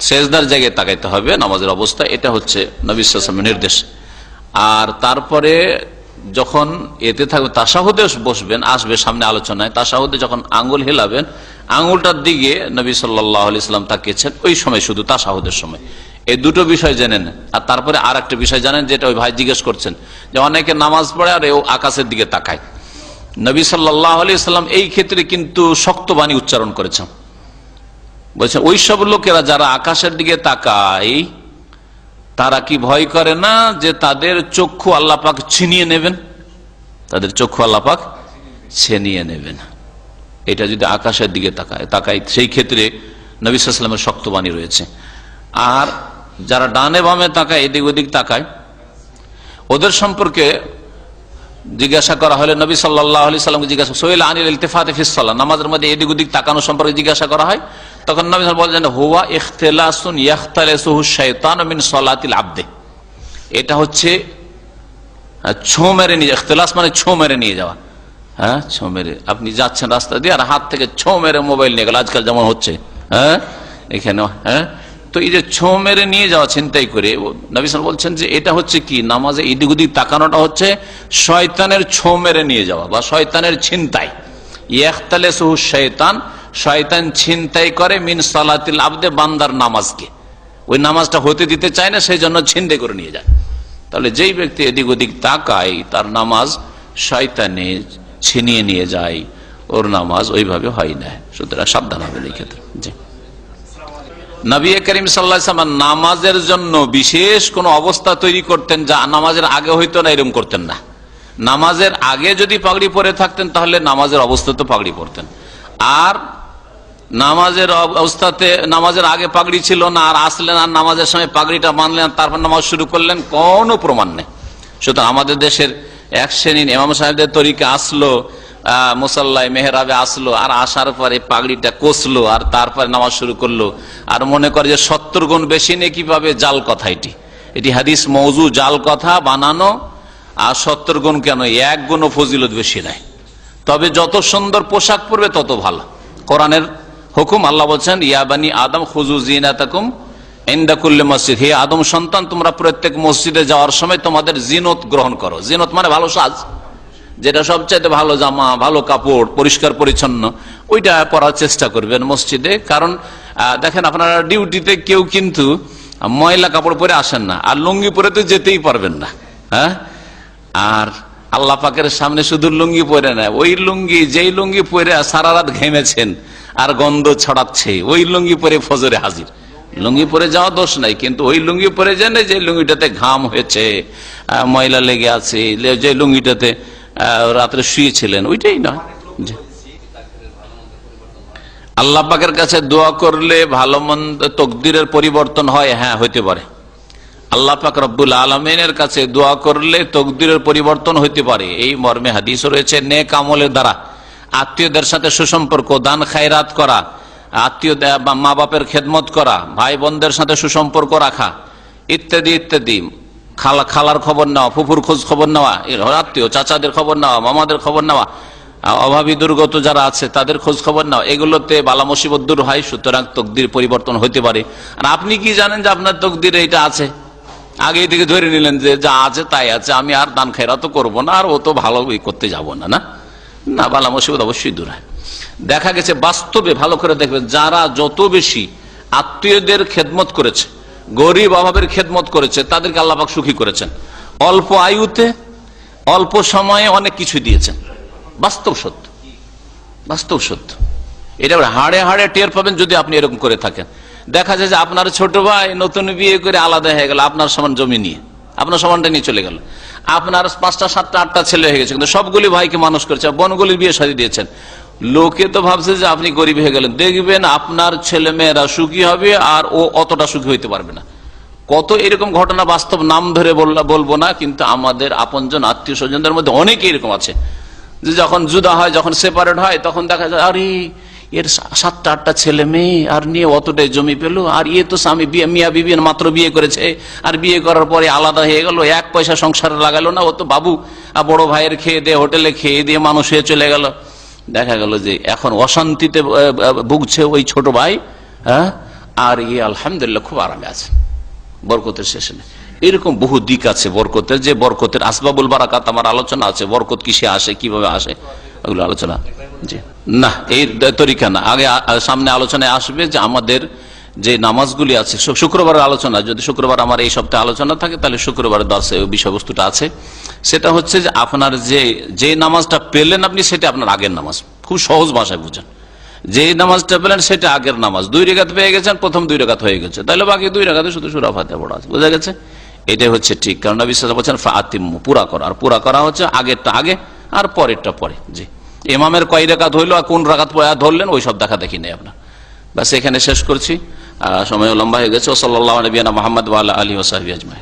সেজদার জায়গায় তাকাইতে হবে, নামাজের অবস্থা, এটা হচ্ছে নবিসের নির্দেশ। আর তারপরে যখন এতে থাকবে তাসাহুদে বসবেন, আসবে সামনে আলোচনায়, তাসাহুদে যখন আঙ্গুল হেলাবেন আঙ্গুলটার দিকে নবী সাল্লাহ ইসলাম তাকিয়েছেন, ওই সময় শুধু তাসাহুদের সময়। এই দুটো বিষয় জেনে নেন। আর তারপরে আর একটা বিষয় জানেন, যেটা ওই ভাই জিজ্ঞেস করছেন, যে অনেকে নামাজ পড়ে আর ও আকাশের দিকে তাকায়। নবী সাল্লাহ আলি সাল্লাম এই ক্ষেত্রে কিন্তু শক্ত বাণী উচ্চারণ করেছেন। বলছেন ওই সব লোকেরা যারা আকাশের দিকে তাকায়, তারা কি ভয় করে না যে তাদের চক্ষু আল্লাপাক ছিনিয়ে নেবেন? তাদের চক্ষু আল্লাপাক ছিনিয়ে নেবেন। এটা যদি আকাশের দিকে তাকায় তাকায়, সেই ক্ষেত্রে নবিসামের শক্তবাণী রয়েছে। আর যারা ডানে বামে তাকায়, এদিক ওদিক তাকায়, ওদের সম্পর্কে জিজ্ঞাসা করা হলে নবী সাল্লাহ আলি সাল্লামকে জিজ্ঞাসা সোহেল আনিল ইলতেফাতে ফিসাল্লাহ নামাজের মধ্যে এদিক ওদিক তাকানো সম্পর্কে জিজ্ঞাসা করা হয় তখন নবী বলছেন হুয়া ইখতলাসুন ইয়াখতালেসুহু শাইতান মিন সলাতিল আব্দে। এটা হচ্ছে ছো মেরে নিয়ে ইখতলাস মানে ছো মেরে নিয়ে যাওয়া। হ্যাঁ ছো মেরে। আপনি যাচ্ছেন রাস্তা দিয়ে আর হাত থেকে ছো মেরে মোবাইল নিয়ে গেল। আজকাল যেমন হচ্ছে হ্যাঁ এখানে হ্যাঁ। তো এই যে ছো মেরে নিয়ে যাওয়া চিন্তাই করে নবিসাল বলছেন যে এটা হচ্ছে কি? নামাজে এদিক ওদিক তাকানোটা হচ্ছে শয়তানের ছো মেরে নিয়ে যাওয়া বা শয়তানের ছিনতাই। ইয়াখতালে সহু শয়তান ছিনতাই করে মিন সালাতিল আবদে বান্দার নামাজকে। ওই নামাজটা হতে দিতে চায় না, সেই জন্য ছিনতে করে নিয়ে যায়। তাহলে যেই ব্যক্তি এদিক ওদিক তাকায়, তার নামাজ শয়তানে ছিনিয়ে নিয়ে যায়। ওর নামাজ ওইভাবে হয় না। সুতরাং সাবধান হবে এই ক্ষেত্রে। জি। নবী করিম সাল্লাম নামাজের জন্য বিশেষ কোন অবস্থা তৈরি করতেন যা নামাজের আগে হইতো না, এরকম করতেন না। নামাজের আগে যদি পাগড়ি পরে থাকতেন, তাহলে নামাজের অবস্থা তো পাগড়ি পরতেন। আর নামাজের অবস্থাতে নামাজের আগে পাগড়ি ছিল না, আর আসলেন আর নামাজের সময় পাগড়িটা মানলেন তারপর নামাজ শুরু করলেন, কোনো প্রমাণ নেই। সুতরাং আমাদের দেশের এক শ্রেণির এমাম সাহেবদের তরিকে আসলো মুসাল্লায় মেহরাবে আসলো, আর আসার পরে পাগড়িটা কষলো, আর তারপরে নামাজ শুরু করল। আর মনে করে যে সত্তর গুণ বেশি নেই পাবে জাল কথা এটি? এটি হাদিস মৌজু, জাল কথা বানানো, আর সত্তর গুণ কেন? এক গুণও ফজিলত বেশি নাই। তবে যত সুন্দর পোশাক পরবে তত ভালো। কোরআনের হুকুম, আল্লাহ বলছেন ইয়াবানি আদম খুজু জিনাতাকুম ইন্দাকুল্লে মসজিদ। হে আদম সন্তান, তোমরা প্রত্যেক মসজিদে যাওয়ার সময় তোমাদের জিনত গ্রহণ করো। জিনত মানে ভালো সাজ, যেটা সবচাইতে ভালো জামা, ভালো কাপড়, পরিষ্কার, পরিচ্ছন্ন, ওইটা পরার চেষ্টা করবেন মসজিদে। কারণ দেখেন আপনারা ডিউটিতে কেউ কিন্তু ময়লা কাপড় পরে আসেন না, আর লুঙ্গি পরে তো যেতেই পারবেন না হ্যাঁ? আর আল্লাহ পাকের সামনে শুধু লুঙ্গি পরে নেয় ওই লুঙ্গি, যেই লুঙ্গি পরে সারা রাত ঘেমেছেন আর গন্ধ ছড়াচ্ছে। ওই লুঙ্গি পরে ফজরে হাজির। লুঙ্গি পরে যাওয়া দোষ নাই, কিন্তু ওই লুঙ্গি পরে জানে যে লুঙ্গিটাতে ঘাম হয়েছে ময়লা লেগে আছে যে লুঙ্গিটাতে রাত্রে শুয়েছিলেন, ওইটাই না জি। আল্লাহ পাকের কাছে দোয়া করলে ভালো মন্দ তকদিরের পরিবর্তন হয় হ্যাঁ হইতে পারে। আল্লাহ পাক রব্বুল আলমিনের কাছে দোয়া করলে তকদিরের পরিবর্তন হইতে পারে। এই মর্মে হাদিস রয়েছে, নেক আমলের দ্বারা। আত্মীয়দের সাথে সুসম্পর্ক, দান, খায়রাত করা, আত্মীয় মা বাপের খেদমত করা ভাই বোনদের সাথে সুসম্পর্ক রাখা, ইত্যাদি ইত্যাদি। খালা খালার খবর নেওয়া, ফুফুর খোঁজ খবর নেওয়া আত্মীয়, চাচাদের খবর নেওয়া, মামাদের খবর নেওয়া অভাবী, দুর্গত যারা আছে, তাদের খোঁজ খবর নাও এগুলোতে বালা মুসিবত দূর হয়, সুতরাং তকদির পরিবর্তন হতে পারে। আর আপনি কি জানেন যে আপনার তকদিরে এটা আছে? আগে থেকে ধরে নিলেন যে যা আছে তাই আছে, আমি আর দান খেরা তো করব না, আর ও তো ভালো করতে যাব না না? না, বালা মুসিবত অবশ্যই দূর হয়। দেখা গেছে বাস্তবে ভালো করে দেখবেন, যারা যত বেশি আত্মীয়দের খেদমত করেছে, গরিব অভাবের খেদমত করেছে, তাদেরকে আল্লাপাক সুখী করেছেন। অল্প আয়ুতে, অল্প সময়ে অনেক কিছু দিয়েছেন। বাস্তব সত্য। বাস্তব সত্য। এটা হাড়ে হাড়ে টের পাবেন যদি আপনি এরকম করে থাকেন। দেখা যায় যে আপনার ছোট ভাই নতুন বিয়ে করে আলাদা হয়ে গেল, আপনার সমান জমি নিয়ে, আপনার সমানটা নিয়ে চলে গেল। আপনার পাঁচটা, সাতটা, আটটা ছেলে হয়ে গেছে, কিন্তু সবগুলি ভাইকে মানুষ করেছে বনগুলির বিয়ে সাজিয়ে দিয়েছেন। লোকে তো ভাবছে যে আপনি গরিব হয়ে গেলেন। দেখবেন আপনার ছেলে মেয়েরা সুখী হবে, আর ও অতটা সুখী হইতে পারবে না। কত এরকম ঘটনা বাস্তব নাম ধরে বলব না, কিন্তু আমাদের আপনজন আত্মীয় স্বজনদের মধ্যে অনেকে এরকম আছে। যে যখন জুদা হয়, যখন সেপারেট হয়, তখন দেখা যায়, আরে এর সাতটা, আটটা ছেলে মেয়ে, আর নিয়ে অতটাই জমি পেল। আর ইয়ে তো স্বামী বিয়ে, মিয়া বিবি মাত্র বিয়ে করেছে। আর বিয়ে করার পরে আলাদা হয়ে গেল, এক পয়সা সংসারে লাগালো না। ও তো বাবু, আর বড় ভাইয়ের খেয়ে দিয়ে হোটেলে খেয়ে দিয়ে মানুষ হয়ে চলে গেল। দেখা গেল যে এখন অশান্তিতে ভুগছে ওই ছোট ভাই হ্যাঁ? আর ইয়ে আলহামদুলিল্লাহ খুব আরামে আছে। বরকতের শেষে নেই। এরকম বহু দিক আছে বরকতের, যে বরকতের আসবাবুল বারাকাত আমার আলোচনা আছে। বরকত কিসে আসে, কীভাবে আসে ওগুলো আলোচনা জি। না, এই তরিকা না। আগে সামনে আলোচনায় আসবে যে আমাদের যে নামাজগুলি আছে, শু- শুক্রবারের আলোচনা, যদি শুক্রবার আমার এই সপ্তাহে আলোচনা থাকে, তাহলে শুক্রবার দর্শে বিষয়বস্তুটা আছে। সেটা হচ্ছে যে আপনার যে যে নামাজটা পেলেন আপনি, সেটা আপনার আগের নামাজ। খুব সহজ ভাষায় বুঝেন। যে নামাজটা পেলেন, সেটা আগের নামাজ। দুই রেখাত পেয়ে গেছেন, প্রথম দুই রেখাত হয়ে গেছে। তাহলে বাকি দুই রেখাতে শুধু সুরা ফাতে পড়া আছে। বোঝা গেছে? এটাই হচ্ছে ঠিক। কারণ বিশ্বাস বলছেন ফাতিম পুরা করা। আর পুরা করা হচ্ছে আগেরটা আগে, আর পরেরটা পরে। জি। ইমামের কয় রেখাত হইল আর কোন রাখাত ধরলেন, ওই সব দেখা দেখি নেই আপনার। ব্যাস, এখানে শেষ করছি। সময় লম্বা হয়ে গেছে। ও সাল্লাহ নবীনা মোহাম্মদ আলী ওসাহি আজমাই